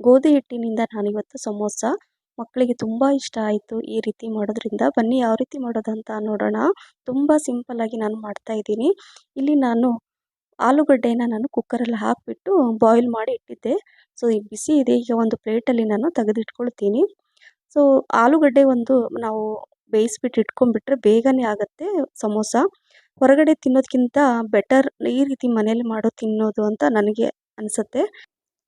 ಗೋಧಿ ಹಿಟ್ಟಿನಿಂದ ನಾನಿವತ್ತು ಸಮೋಸ ಮಕ್ಕಳಿಗೆ ತುಂಬ ಇಷ್ಟ ಆಯಿತು ಈ ರೀತಿ ಮಾಡೋದ್ರಿಂದ. ಬನ್ನಿ ಯಾವ ರೀತಿ ಮಾಡೋದು ಅಂತ ನೋಡೋಣ. ತುಂಬ ಸಿಂಪಲ್ಲಾಗಿ ನಾನು ಮಾಡ್ತಾ ಇದ್ದೀನಿ. ಇಲ್ಲಿ ನಾನು ಆಲೂಗಡ್ಡೆನ ನಾನು ಕುಕ್ಕರಲ್ಲಿ ಹಾಕಿಬಿಟ್ಟು ಬಾಯ್ಲ್ ಮಾಡಿ ಇಟ್ಟಿದ್ದೆ. ಸೊ ಈಗ ಬಿಸಿ ಇದೆ. ಈಗ ಒಂದು ಪ್ಲೇಟಲ್ಲಿ ನಾನು ತೆಗೆದಿಟ್ಕೊಳ್ತೀನಿ. ಸೊ, ಆಲೂಗಡ್ಡೆ ಒಂದು ನಾವು ಬೇಯಿಸ್ಬಿಟ್ಟು ಇಟ್ಕೊಂಡ್ಬಿಟ್ರೆ ಬೇಗನೆ ಆಗುತ್ತೆ ಸಮೋಸ. ಹೊರಗಡೆ ತಿನ್ನೋದಕ್ಕಿಂತ ಬೆಟರ್ ಈ ರೀತಿ ಮನೇಲಿ ಮಾಡೋ ತಿನ್ನೋದು ಅಂತ ನನಗೆ ಅನಿಸುತ್ತೆ.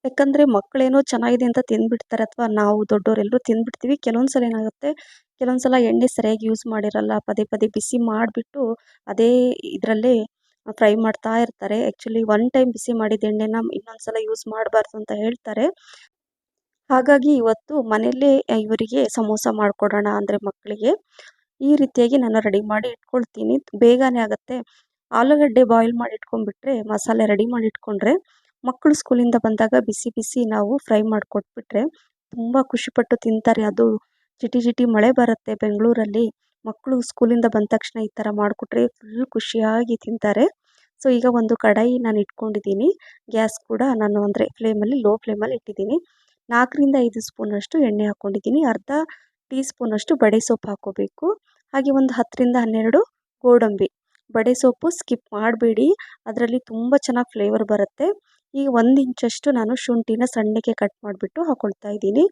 ಯಾಕಂದರೆ ಮಕ್ಕಳೇನೋ ಚೆನ್ನಾಗಿದೆ ಅಂತ ತಿಂದ್ಬಿಡ್ತಾರೆ ಅಥವಾ ನಾವು ದೊಡ್ಡೋರೆಲ್ಲರೂ ತಿಂದ್ಬಿಡ್ತೀವಿ. ಕೆಲವೊಂದು ಸಲ ಏನಾಗುತ್ತೆ ಕೆಲವೊಂದು ಸಲ ಎಣ್ಣೆ ಸರಿಯಾಗಿ ಯೂಸ್ ಮಾಡಿರಲ್ಲ, ಪದೇ ಪದೇ ಬಿಸಿ ಮಾಡಿಬಿಟ್ಟು ಅದೇ ಇದರಲ್ಲೇ ಫ್ರೈ ಮಾಡ್ತಾ ಇರ್ತಾರೆ. ಆ್ಯಕ್ಚುಲಿ ಒನ್ ಟೈಮ್ ಬಿಸಿ ಮಾಡಿದ ಎಣ್ಣೆನ ಇನ್ನೊಂದು ಸಲ ಯೂಸ್ ಮಾಡಬಾರ್ದು ಅಂತ ಹೇಳ್ತಾರೆ. ಹಾಗಾಗಿ ಇವತ್ತು ಮನೆಯಲ್ಲೇ ಇವರಿಗೆ ಸಮೋಸ ಮಾಡಿಕೊಡೋಣ ಅಂದರೆ ಮಕ್ಕಳಿಗೆ ಈ ರೀತಿಯಾಗಿ ನಾನು ರೆಡಿ ಮಾಡಿ ಇಟ್ಕೊಳ್ತೀನಿ. ಬೇಗನೆ ಆಗುತ್ತೆ. ಆಲೂಗಡ್ಡೆ ಬಾಯ್ಲ್ ಮಾಡಿ ಇಟ್ಕೊಂಡ್ಬಿಟ್ರೆ ಮಸಾಲೆ ರೆಡಿ ಮಾಡಿ ಇಟ್ಕೊಂಡ್ರೆ ಮಕ್ಕಳು ಸ್ಕೂಲಿಂದ ಬಂದಾಗ ಬಿಸಿ ಬಿಸಿ ನಾವು ಫ್ರೈ ಮಾಡಿಕೊಟ್ಬಿಟ್ರೆ ತುಂಬ ಖುಷಿಪಟ್ಟು ತಿಂತಾರೆ. ಅದು ಜಿಟಿ ಜಿಟಿ ಮಳೆ ಬರುತ್ತೆ ಬೆಂಗಳೂರಲ್ಲಿ. ಮಕ್ಕಳು ಸ್ಕೂಲಿಂದ ಬಂದ ತಕ್ಷಣ ಈ ಥರ ಮಾಡಿಕೊಟ್ರೆ ಫುಲ್ ಖುಷಿಯಾಗಿ ತಿಂತಾರೆ. ಸೊ, ಈಗ ಒಂದು ಕಡಾಯಿ ನಾನು ಇಟ್ಕೊಂಡಿದ್ದೀನಿ. ಗ್ಯಾಸ್ ಕೂಡ ನಾನು ಅಂದರೆ ಫ್ಲೇಮಲ್ಲಿ, ಲೋ ಫ್ಲೇಮಲ್ಲಿ ಇಟ್ಟಿದ್ದೀನಿ. ನಾಲ್ಕರಿಂದ ಐದು ಸ್ಪೂನಷ್ಟು ಎಣ್ಣೆ ಹಾಕ್ಕೊಂಡಿದ್ದೀನಿ. ಅರ್ಧ ಟೀ ಸ್ಪೂನಷ್ಟು ಬಡೆ ಸೊಪ್ಪು ಹಾಕ್ಕೋಬೇಕು ಹಾಗೆ ಒಂದು ಹತ್ತರಿಂದ ಹನ್ನೆರಡು ಗೋಡಂಬಿ. ಬಡೆ ಸೊಪ್ಪು ಸ್ಕಿಪ್ ಮಾಡಬೇಡಿ. ಅದರಲ್ಲಿ ತುಂಬ ಚೆನ್ನಾಗಿ ಫ್ಲೇವರ್ ಬರುತ್ತೆ. ಈಗ ಒಂದು ಇಂಚಷ್ಟು ನಾನು ಶುಂಠಿನ ಸಣ್ಣಗೆ ಕಟ್ ಮಾಡಿಬಿಟ್ಟು ಹಾಕ್ಕೊಳ್ತಾ ಇದ್ದೀನಿ.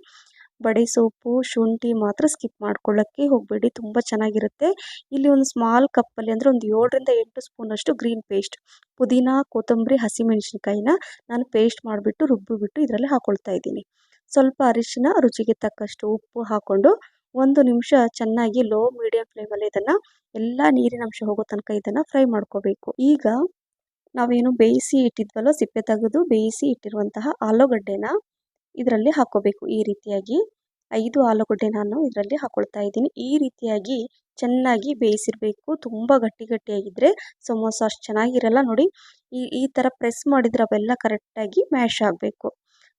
ಬಡೆ ಸೋಪು, ಶುಂಠಿ ಮಾತ್ರ ಸ್ಕಿಪ್ ಮಾಡ್ಕೊಳ್ಳೋಕ್ಕೆ ಹೋಗಬೇಡಿ, ತುಂಬ ಚೆನ್ನಾಗಿರುತ್ತೆ. ಇಲ್ಲಿ ಒಂದು ಸ್ಮಾಲ್ ಕಪ್ಪಲ್ಲಿ ಅಂದರೆ ಒಂದು ಏಳರಿಂದ ಎಂಟು ಸ್ಪೂನಷ್ಟು ಗ್ರೀನ್ ಪೇಸ್ಟ್ ಪುದೀನ, ಕೊತ್ತಂಬರಿ, ಹಸಿಮೆಣಸಿನ್ಕಾಯಿನ ನಾನು ಪೇಸ್ಟ್ ಮಾಡಿಬಿಟ್ಟು ರುಬ್ಬಿಬಿಟ್ಟು ಇದರಲ್ಲಿ ಹಾಕ್ಕೊಳ್ತಾ ಇದ್ದೀನಿ. ಸ್ವಲ್ಪ ಅರಿಶಿನ, ರುಚಿಗೆ ತಕ್ಕಷ್ಟು ಉಪ್ಪು ಹಾಕ್ಕೊಂಡು ಒಂದು ನಿಮಿಷ ಚೆನ್ನಾಗಿ ಲೋ ಮೀಡಿಯಂ ಫ್ಲೇಮಲ್ಲಿ ಇದನ್ನು ಎಲ್ಲ ನೀರಿನ ಅಂಶ ಹೋಗೋ ತನಕ ಇದನ್ನು ಫ್ರೈ ಮಾಡ್ಕೋಬೇಕು. ಈಗ ನಾವೇನು ಬೇಯಿಸಿ ಇಟ್ಟಿದ್ವಲ್ಲ, ಸಿಪ್ಪೆ ತೆಗೆದು ಬೇಯಿಸಿ ಇಟ್ಟಿರುವಂತಹ ಆಲೂಗಡ್ಡೆನ ಇದರಲ್ಲಿ ಹಾಕೋಬೇಕು ಈ ರೀತಿಯಾಗಿ ಐದು ಆಲೂಗಡ್ಡೆ ನಾನು ಇದರಲ್ಲಿ ಹಾಕೊಳ್ತಾ ಇದ್ದೀನಿ. ಈ ರೀತಿಯಾಗಿ ಚೆನ್ನಾಗಿ ಬೇಯಿಸಿರಬೇಕು. ತುಂಬ ಗಟ್ಟಿ ಗಟ್ಟಿಯಾಗಿದ್ದರೆ ಸಮೋಸ ಅಷ್ಟು ಚೆನ್ನಾಗಿರಲ್ಲ ನೋಡಿ. ಈ ಈ ಥರ ಪ್ರೆಸ್ ಮಾಡಿದ್ರೆ ಅವೆಲ್ಲ ಕರೆಕ್ಟಾಗಿ ಮ್ಯಾಶ್ ಆಗಬೇಕು.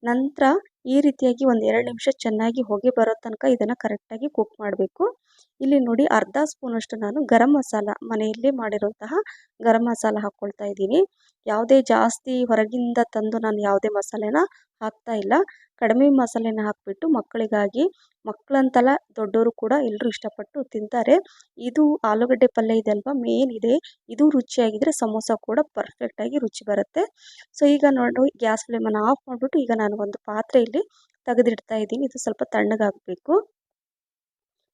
ನಂತರ ಈ ರೀತಿಯಾಗಿ ಒಂದು ಎರಡು ನಿಮಿಷ ಚೆನ್ನಾಗಿ ಹೊಗೆ ಬರೋ ತನಕ ಇದನ್ನು ಕರೆಕ್ಟಾಗಿ ಕುಕ್ ಮಾಡಬೇಕು. ಇಲ್ಲಿ ನೋಡಿ ಅರ್ಧ ಸ್ಪೂನಷ್ಟು ನಾನು ಗರಂ ಮಸಾಲ ಮನೆಯಲ್ಲೇ ಮಾಡಿರುವಂತಹ ಗರಂ ಮಸಾಲ ಹಾಕ್ಕೊಳ್ತಾ ಇದ್ದೀನಿ. ಯಾವುದೇ ಜಾಸ್ತಿ ಹೊರಗಿಂದ ತಂದು ನಾನು ಯಾವುದೇ ಮಸಾಲೆನ ಹಾಕ್ತಾ ಇಲ್ಲ. ಕಡಿಮೆ ಮಸಾಲೆನ ಹಾಕಿಬಿಟ್ಟು ಮಕ್ಕಳಿಗಾಗಿ ಮಕ್ಕಳಂತಲ್ಲ ದೊಡ್ಡವರು ಕೂಡ ಎಲ್ಲರೂ ಇಷ್ಟಪಟ್ಟು ತಿಂತಾರೆ. ಇದು ಆಲೂಗಡ್ಡೆ ಪಲ್ಯ ಇದೆ ಅಲ್ವಾ? ಮೇನ್ ಇದೆ. ಇದು ರುಚಿಯಾಗಿದ್ದರೆ ಸಮೋಸ ಕೂಡ ಪರ್ಫೆಕ್ಟಾಗಿ ರುಚಿ ಬರುತ್ತೆ. ಸೊ ಈಗ ನೋಡಿ ಗ್ಯಾಸ್ ಫ್ಲೇಮನ್ನು ಆಫ್ ಮಾಡಿಬಿಟ್ಟು ಈಗ ನಾನು ಒಂದು ಪಾತ್ರೆಯಲ್ಲಿ ತೆಗೆದಿಡ್ತಾ ಇದ್ದೀನಿ. ಇದು ಸ್ವಲ್ಪ ತಣ್ಣಗಾಗಬೇಕು.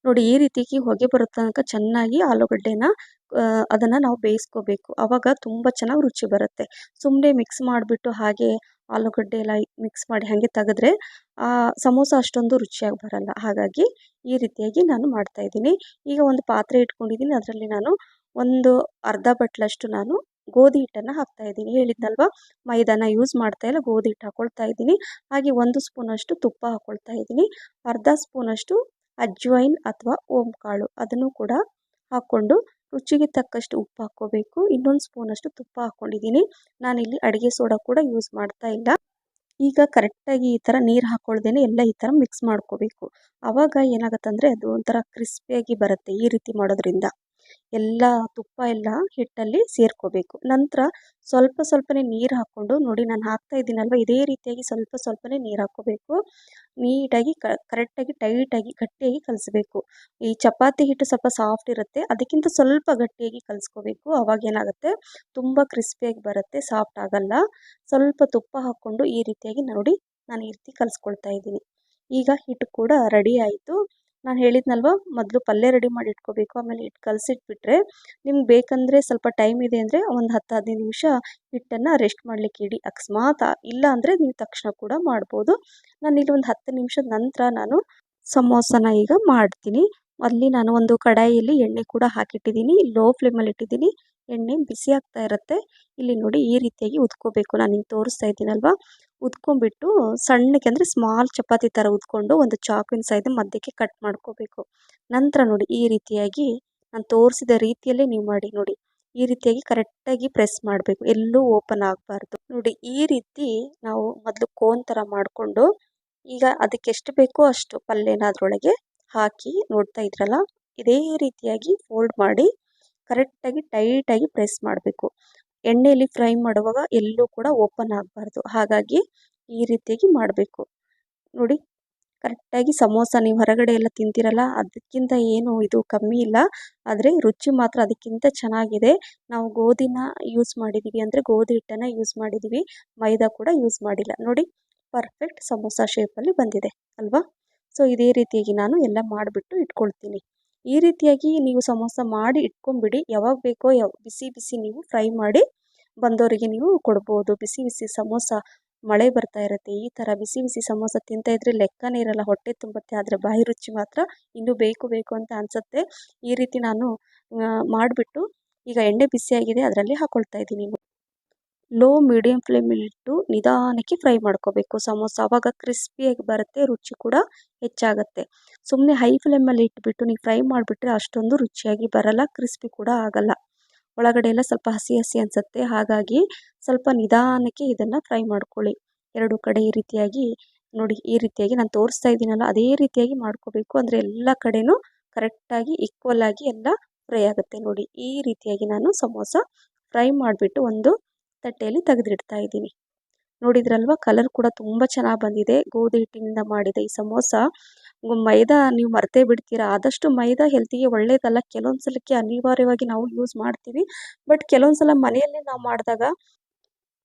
ನೋಡಿ, ಈ ರೀತಿಯಾಗಿ ಹೊಗೆ ಬರೋ ತನಕ ಚೆನ್ನಾಗಿ ಆಲೂಗಡ್ಡೆನ ಅದನ್ನು ನಾವು ಬೇಯಿಸ್ಕೋಬೇಕು. ಆವಾಗ ತುಂಬ ಚೆನ್ನಾಗಿ ರುಚಿ ಬರುತ್ತೆ. ಸುಮ್ಮನೆ ಮಿಕ್ಸ್ ಮಾಡಿಬಿಟ್ಟು ಹಾಗೆ ಆಲೂಗಡ್ಡೆ ಎಲ್ಲ ಮಿಕ್ಸ್ ಮಾಡಿ ಹಾಗೆ ತೆಗೆದ್ರೆ ಸಮೋಸ ಅಷ್ಟೊಂದು ರುಚಿಯಾಗಿ ಬರಲ್ಲ. ಹಾಗಾಗಿ ಈ ರೀತಿಯಾಗಿ ನಾನು ಮಾಡ್ತಾ ಇದ್ದೀನಿ. ಈಗ ಒಂದು ಪಾತ್ರೆ ಇಟ್ಕೊಂಡಿದ್ದೀನಿ. ಅದರಲ್ಲಿ ನಾನು ಒಂದು ಅರ್ಧ ಬಟ್ಲಷ್ಟು ನಾನು ಗೋಧಿ ಹಿಟ್ಟನ್ನು ಹಾಕ್ತಾ ಇದ್ದೀನಿ. ಹೇಳಿದ್ನಲ್ವ ಮೈದಾನ ಯೂಸ್ ಮಾಡ್ತಾ ಇಲ್ಲ, ಗೋಧಿ ಹಿಟ್ಟು ಹಾಕ್ಕೊಳ್ತಾ ಇದ್ದೀನಿ. ಹಾಗೆ ಒಂದು ಸ್ಪೂನಷ್ಟು ತುಪ್ಪ ಹಾಕ್ಕೊಳ್ತಾ ಇದ್ದೀನಿ. ಅರ್ಧ ಸ್ಪೂನಷ್ಟು ಅಜ್ವೈನ್ ಅಥವಾ ಓಂ ಕಾಳು ಅದನ್ನು ಕೂಡ ಹಾಕ್ಕೊಂಡು ರುಚಿಗೆ ತಕ್ಕಷ್ಟು ಉಪ್ಪು ಹಾಕ್ಕೋಬೇಕು. ಇನ್ನೊಂದು ಸ್ಪೂನಷ್ಟು ತುಪ್ಪ ಹಾಕ್ಕೊಂಡಿದ್ದೀನಿ. ನಾನಿಲ್ಲಿ ಅಡುಗೆ ಸೋಡಾ ಕೂಡ ಯೂಸ್ ಮಾಡ್ತಾ ಇಲ್ಲ. ಈಗ ಕರೆಕ್ಟಾಗಿ ಈ ಥರ ನೀರು ಹಾಕ್ಕೊಳ್ದೇನೆ ಎಲ್ಲ ಈ ಥರ ಮಿಕ್ಸ್ ಮಾಡ್ಕೋಬೇಕು. ಆವಾಗ ಏನಾಗುತ್ತಂದರೆ ಅದು ಒಂಥರ ಕ್ರಿಸ್ಪಿಯಾಗಿ ಬರುತ್ತೆ ಈ ರೀತಿ ಮಾಡೋದ್ರಿಂದ. ಎಲ್ಲ ತುಪ್ಪ ಎಲ್ಲ ಹಿಟ್ಟಲ್ಲಿ ಸೇರ್ಕೋಬೇಕು. ನಂತರ ಸ್ವಲ್ಪ ಸ್ವಲ್ಪನೇ ನೀರು ಹಾಕ್ಕೊಂಡು ನೋಡಿ ನಾನು ಹಾಕ್ತಾ ಇದ್ದೀನಲ್ವ? ಇದೇ ರೀತಿಯಾಗಿ ಸ್ವಲ್ಪ ಸ್ವಲ್ಪನೇ ನೀರು ಹಾಕ್ಕೋಬೇಕು. ನೀಟಾಗಿ ಕರೆಕ್ಟಾಗಿ ಟೈಟಾಗಿ ಗಟ್ಟಿಯಾಗಿ ಕಲಿಸ್ಬೇಕು. ಈ ಚಪಾತಿ ಹಿಟ್ಟು ಸ್ವಲ್ಪ ಸಾಫ್ಟ್ ಇರುತ್ತೆ. ಅದಕ್ಕಿಂತ ಸ್ವಲ್ಪ ಗಟ್ಟಿಯಾಗಿ ಕಲಿಸ್ಕೋಬೇಕು. ಅವಾಗ ಏನಾಗುತ್ತೆ? ತುಂಬ ಕ್ರಿಸ್ಪಿಯಾಗಿ ಬರುತ್ತೆ. ಸಾಫ್ಟ್ ಆಗಲ್ಲ. ಸ್ವಲ್ಪ ತುಪ್ಪ ಹಾಕ್ಕೊಂಡು ಈ ರೀತಿಯಾಗಿ ನೋಡಿ ನಾನು ಈ ರೀತಿ ಕಲಿಸ್ಕೊಳ್ತಾ ಇದ್ದೀನಿ. ಈಗ ಹಿಟ್ಟು ಕೂಡ ರೆಡಿ ಆಯಿತು. ನಾನು ಹೇಳಿದ್ನಲ್ವ, ಮೊದಲು ಪಲ್ಯ ರೆಡಿ ಮಾಡಿ ಇಟ್ಕೋಬೇಕು, ಆಮೇಲೆ ಹಿಟ್ಟು ಕಲಸಿಟ್ಬಿಟ್ರೆ ನಿಮ್ಗೆ ಬೇಕಂದರೆ ಸ್ವಲ್ಪ ಟೈಮ್ ಇದೆ ಅಂದರೆ ಒಂದು ಹತ್ತು ಹದಿನೈದು ನಿಮಿಷ ಹಿಟ್ಟನ್ನು ರೆಸ್ಟ್ ಮಾಡಲಿಕ್ಕೆ ಇಡಿ. ಅಕಸ್ಮಾತ್ ಇಲ್ಲ ಅಂದರೆ ನೀವು ತಕ್ಷಣ ಕೂಡ ಮಾಡ್ಬೋದು. ನಾನು ಇಲ್ಲಿ ಒಂದು ಹತ್ತು ನಿಮಿಷದ ನಂತರ ನಾನು ಸಮೋಸನ ಈಗ ಮಾಡ್ತೀನಿ. ಅಲ್ಲಿ ನಾನು ಒಂದು ಕಡಾಯಿಯಲ್ಲಿ ಎಣ್ಣೆ ಕೂಡ ಹಾಕಿಟ್ಟಿದ್ದೀನಿ ಲೋ ಫ್ಲೇಮಲ್ಲಿ ಇಟ್ಟಿದ್ದೀನಿ. ಎಣ್ಣೆ ಬಿಸಿ ಆಗ್ತಾ ಇರುತ್ತೆ. ಇಲ್ಲಿ ನೋಡಿ ಈ ರೀತಿಯಾಗಿ ಉದ್ಕೋಬೇಕು. ನಾನು ಹಿಂಗೆ ತೋರಿಸ್ತಾ ಇದ್ದೀನಲ್ವ? ಉದ್ಕೊಂಡ್ಬಿಟ್ಟು ಸಣ್ಣಕ್ಕೆ ಅಂದರೆ ಸ್ಮಾಲ್ ಚಪಾತಿ ಥರ ಉದ್ಕೊಂಡು ಒಂದು ಚಾಕುವಿನ ಸೈಡ್ ಮಧ್ಯಕ್ಕೆ ಕಟ್ ಮಾಡ್ಕೋಬೇಕು. ನಂತರ ನೋಡಿ ಈ ರೀತಿಯಾಗಿ ನಾನು ತೋರಿಸಿದ ರೀತಿಯಲ್ಲೇ ನೀವು ಮಾಡಿ ನೋಡಿ. ಈ ರೀತಿಯಾಗಿ ಕರೆಕ್ಟಾಗಿ ಪ್ರೆಸ್ ಮಾಡಬೇಕು. ಎಲ್ಲೂ ಓಪನ್ ಆಗಬಾರ್ದು. ನೋಡಿ ಈ ರೀತಿ ನಾವು ಮೊದಲು ಕೋನ್ ಥರ ಮಾಡಿಕೊಂಡು ಈಗ ಅದಕ್ಕೆ ಎಷ್ಟು ಬೇಕೋ ಅಷ್ಟು ಪಲ್ಯನ ಹಾಕಿ ನೋಡ್ತಾ ಇದ್ರಲ್ಲ? ಇದೇ ರೀತಿಯಾಗಿ ಫೋಲ್ಡ್ ಮಾಡಿ ಕರೆಕ್ಟಾಗಿ ಟೈಟಾಗಿ ಪ್ರೆಸ್ ಮಾಡಬೇಕು. ಎಣ್ಣೆಯಲ್ಲಿ ಫ್ರೈ ಮಾಡುವಾಗ ಎಲ್ಲೂ ಕೂಡ ಓಪನ್ ಆಗಬಾರ್ದು. ಹಾಗಾಗಿ ಈ ರೀತಿಯಾಗಿ ಮಾಡಬೇಕು. ನೋಡಿ, ಕರೆಕ್ಟಾಗಿ ಸಮೋಸ ನೀವು ಹೊರಗಡೆ ಎಲ್ಲ ತಿಂತೀರಲ್ಲ, ಅದಕ್ಕಿಂತ ಏನು ಇದು ಕಮ್ಮಿ ಇಲ್ಲ. ಆದರೆ ರುಚಿ ಮಾತ್ರ ಅದಕ್ಕಿಂತ ಚೆನ್ನಾಗಿದೆ. ನಾವು ಗೋಧಿನ ಯೂಸ್ ಮಾಡಿದ್ದೀವಿ ಅಂದರೆ ಗೋಧಿ ಹಿಟ್ಟನ್ನು ಯೂಸ್ ಮಾಡಿದ್ದೀವಿ ಮೈದಾ ಕೂಡ ಯೂಸ್ ಮಾಡಿಲ್ಲ. ನೋಡಿ ಪರ್ಫೆಕ್ಟ್ ಸಮೋಸ ಶೇಪಲ್ಲಿ ಬಂದಿದೆ. ಅಲ್ವಾ? ಸೊ ಇದೇ ರೀತಿಯಾಗಿ ನಾನು ಎಲ್ಲ ಮಾಡಿಬಿಟ್ಟು ಇಟ್ಕೊಳ್ತೀನಿ. ಈ ರೀತಿಯಾಗಿ ನೀವು ಸಮೋಸ ಮಾಡಿ ಇಟ್ಕೊಂಡ್ಬಿಡಿ. ಯಾವಾಗ ಬೇಕೋ ಯಾವ ಬಿಸಿ ಬಿಸಿ ನೀವು ಫ್ರೈ ಮಾಡಿ ಬಂದವರಿಗೆ ನೀವು ಕೊಡ್ಬೋದು. ಬಿಸಿ ಬಿಸಿ ಸಮೋಸ ಮಳೆ ಬರ್ತಾ ಇರುತ್ತೆ. ಈ ಥರ ಬಿಸಿ ಬಿಸಿ ಸಮೋಸ ತಿಂತಾ ಇದ್ರೆ ಲೆಕ್ಕನೇ ಇರಲ್ಲ. ಹೊಟ್ಟೆ ತುಂಬುತ್ತೆ, ಆದರೆ ಬಾಯಿ ರುಚಿ ಮಾತ್ರ ಇನ್ನೂ ಬೇಕು ಬೇಕು ಅಂತ ಅನಿಸುತ್ತೆ. ಈ ರೀತಿ ನಾನು ಮಾಡಿಬಿಟ್ಟು ಈಗ ಎಣ್ಣೆ ಬಿಸಿಯಾಗಿದೆ, ಅದರಲ್ಲಿ ಹಾಕ್ಕೊಳ್ತಾ ಇದ್ದೀನಿ. ಲೋ ಮೀಡಿಯಮ್ ಫ್ಲೇಮಲ್ಲಿಟ್ಟು ನಿಧಾನಕ್ಕೆ ಫ್ರೈ ಮಾಡ್ಕೋಬೇಕು. ಸಮೋಸ ಅವಾಗ ಕ್ರಿಸ್ಪಿಯಾಗಿ ಬರುತ್ತೆ, ರುಚಿ ಕೂಡ ಹೆಚ್ಚಾಗುತ್ತೆ. ಸುಮ್ಮನೆ ಹೈ ಫ್ಲೇಮಲ್ಲಿ ಇಟ್ಬಿಟ್ಟು ನೀವು ಫ್ರೈ ಮಾಡಿಬಿಟ್ರೆ ಅಷ್ಟೊಂದು ರುಚಿಯಾಗಿ ಬರಲ್ಲ ಕ್ರಿಸ್ಪಿ ಕೂಡ ಆಗಲ್ಲ. ಒಳಗಡೆ ಎಲ್ಲ ಸ್ವಲ್ಪ ಹಸಿ ಹಸಿ ಅನಿಸುತ್ತೆ, ಹಾಗಾಗಿ ಸ್ವಲ್ಪ ನಿಧಾನಕ್ಕೆ ಇದನ್ನು ಫ್ರೈ ಮಾಡ್ಕೊಳ್ಳಿ. ಎರಡು ಕಡೆ ಈ ರೀತಿಯಾಗಿ, ನೋಡಿ ಈ ರೀತಿಯಾಗಿ ನಾನು ತೋರಿಸ್ತಾ ಇದ್ದೀನಲ್ಲ, ಅದೇ ರೀತಿಯಾಗಿ ಮಾಡ್ಕೋಬೇಕು. ಅಂದರೆ ಎಲ್ಲ ಕಡೆನೂ ಕರೆಕ್ಟಾಗಿ ಈಕ್ವಲ್ ಆಗಿ ಎಲ್ಲ ಫ್ರೈ ಆಗುತ್ತೆ. ನೋಡಿ ಈ ರೀತಿಯಾಗಿ ನಾನು ಸಮೋಸ ಫ್ರೈ ಮಾಡಿಬಿಟ್ಟು ಒಂದು ತಟ್ಟೆಯಲ್ಲಿ ತೆಗೆದಿಡ್ತಾ ಇದ್ದೀನಿ ನೋಡಿದ್ರಲ್ವ? ಕಲರ್ ಕೂಡ ತುಂಬ ಚೆನ್ನಾಗಿ ಬಂದಿದೆ. ಗೋಧಿ ಹಿಟ್ಟಿನಿಂದ ಮಾಡಿದ ಈ ಸಮೋಸ. ಮೈದಾ ನೀವು ಮರ್ತೇ ಬಿಡ್ತೀರಾ? ಆದಷ್ಟು ಮೈದಾ ಹೆಲ್ತಿಗೆ ಒಳ್ಳೇದಲ್ಲ. ಕೆಲವೊಂದು ಸಲಕ್ಕೆ ಅನಿವಾರ್ಯವಾಗಿ ನಾವು ಯೂಸ್ ಮಾಡ್ತೀವಿ. ಬಟ್ ಕೆಲವೊಂದು ಸಲ ಮನೆಯಲ್ಲೇ ನಾವು ಮಾಡಿದಾಗ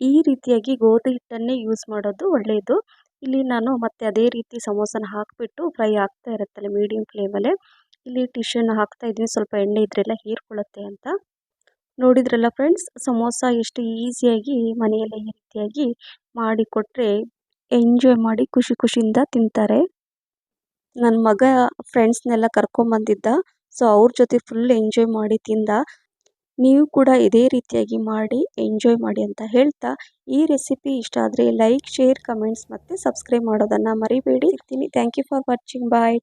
ಈ ರೀತಿಯಾಗಿ ಗೋಧಿ ಹಿಟ್ಟನ್ನೇ ಯೂಸ್ ಮಾಡೋದು ಒಳ್ಳೆಯದು ಇಲ್ಲಿ ನಾನು ಮತ್ತೆ ಅದೇ ರೀತಿ ಸಮೋಸನ ಹಾಕಿಬಿಟ್ಟು ಫ್ರೈ ಆಗ್ತಾ ಇರುತ್ತಲ್ಲ ಮೀಡಿಯಂ ಫ್ಲೇಮಲ್ಲೇ ಇಲ್ಲಿ ಟಿಶ್ಯೂನ ಹಾಕ್ತಾ ಇದ್ದೀನಿ. ಸ್ವಲ್ಪ ಎಣ್ಣೆ ಇದ್ರೆಲ್ಲ ಹೀರ್ಕೊಳ್ಳುತ್ತೆ ಅಂತ. ನೋಡಿದ್ರಲ್ಲ ಫ್ರೆಂಡ್ಸ್ ಸಮೋಸ ಎಷ್ಟು ಈಸಿಯಾಗಿ ಮನೆಯಲ್ಲೇ ಈ ರೀತಿಯಾಗಿ ಮಾಡಿಕೊಟ್ರೆ ಎಂಜಾಯ್ ಮಾಡಿ ಖುಷಿ ಖುಷಿಯಿಂದ ತಿಂತಾರೆ. ನನ್ನ ಮಗ ಫ್ರೆಂಡ್ಸ್ನೆಲ್ಲ ಕರ್ಕೊಂಬಂದಿದ್ದ ಸೊ ಅವ್ರ ಜೊತೆ ಫುಲ್ ಎಂಜಾಯ್ ಮಾಡಿ ತಿಂದ. ನೀವು ಕೂಡ ಇದೇ ರೀತಿಯಾಗಿ ಮಾಡಿ ಎಂಜಾಯ್ ಮಾಡಿ ಅಂತ ಹೇಳ್ತಾ, ಈ ರೆಸಿಪಿ ಇಷ್ಟ ಆದರೆ ಲೈಕ್ ಶೇರ್ ಕಮೆಂಟ್ಸ್ ಮತ್ತು ಸಬ್ಸ್ಕ್ರೈಬ್ ಮಾಡೋದನ್ನು ಮರಿಬೇಡಿ. ಇರ್ತೀನಿ thank you for watching bye